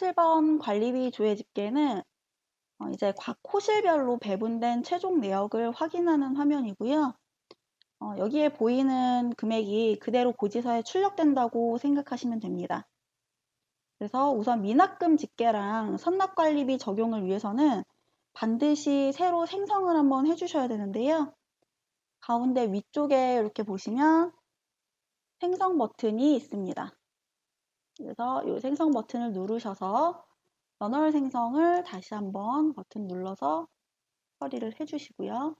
17번 관리비 조회 집계는 어, 이제 각 호실별로 배분된 최종 내역을 확인하는 화면이고요. 어, 여기에 보이는 금액이 그대로 고지서에 출력된다고 생각하시면 됩니다. 그래서 우선 미납금 집계랑 선납관리비 적용을 위해서는 반드시 새로 생성을 한번 해주셔야 되는데요. 가운데 위쪽에 이렇게 보시면 생성 버튼이 있습니다. 그래서 이 생성 버튼을 누르셔서 연월 생성을 다시 한번 버튼 눌러서 처리를 해주시고요.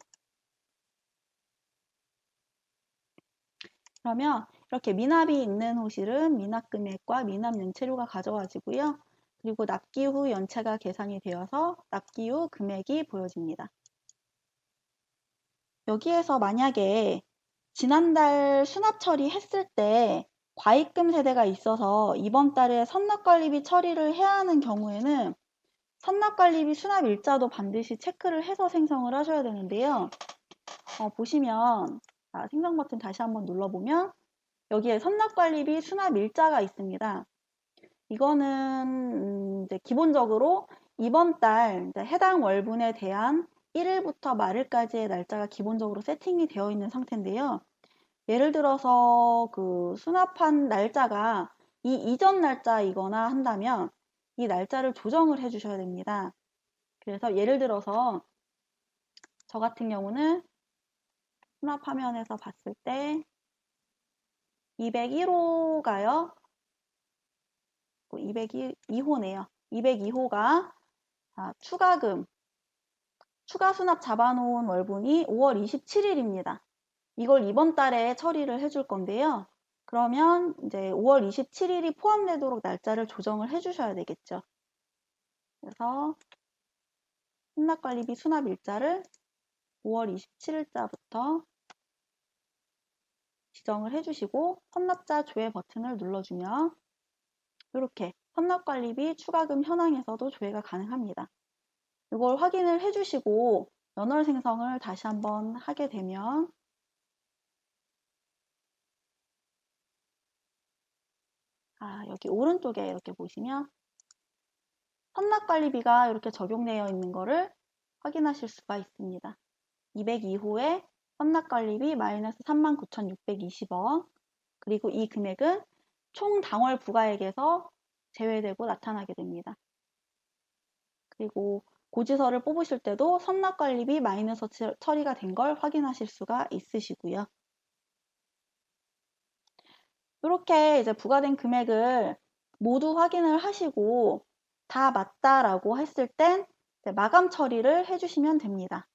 그러면 이렇게 미납이 있는 호실은 미납 금액과 미납 연체료가 가져와지고요. 그리고 납기 후 연체가 계산이 되어서 납기 후 금액이 보여집니다. 여기에서 만약에 지난달 수납 처리했을 때 과입금 세대가 있어서 이번 달에 선납관리비 처리를 해야 하는 경우에는 선납관리비 수납 일자도 반드시 체크를 해서 생성을 하셔야 되는데요. 어, 보시면 자, 생성 버튼 다시 한번 눌러보면 여기에 선납관리비 수납 일자가 있습니다. 이거는 음, 이제 기본적으로 이번 달 해당 월분에 대한 1일부터 말일까지의 날짜가 기본적으로 세팅이 되어 있는 상태인데요. 예를 들어서 그 수납한 날짜가 이 이전 날짜이거나 한다면 이 날짜를 조정을 해 주셔야 됩니다. 그래서 예를 들어서 저 같은 경우는 수납 화면에서 봤을 때 201호가요. 202호네요. 202호가 추가금, 추가 수납 잡아놓은 월분이 5월 27일입니다. 이걸 이번 달에 처리를 해줄 건데요. 그러면 이제 5월 27일이 포함되도록 날짜를 조정을 해주셔야 되겠죠. 그래서 혼납관리비 수납 일자를 5월 27일자부터 지정을 해주시고 헌납자 조회 버튼을 눌러주면 이렇게 헌납관리비 추가금 현황에서도 조회가 가능합니다. 이걸 확인을 해주시고 연월 생성을 다시 한번 하게 되면 아, 여기 오른쪽에 이렇게 보시면 선납관리비가 이렇게 적용되어 있는 것을 확인하실 수가 있습니다. 202호에 선납관리비 마이너스 39,620원 그리고 이 금액은 총 당월 부가액에서 제외되고 나타나게 됩니다. 그리고 고지서를 뽑으실 때도 선납관리비 마이너스 처리가 된 걸 확인하실 수가 있으시고요. 이렇게 이제 부과된 금액을 모두 확인을 하시고 다 맞다라고 했을 땐 마감 처리를 해주시면 됩니다.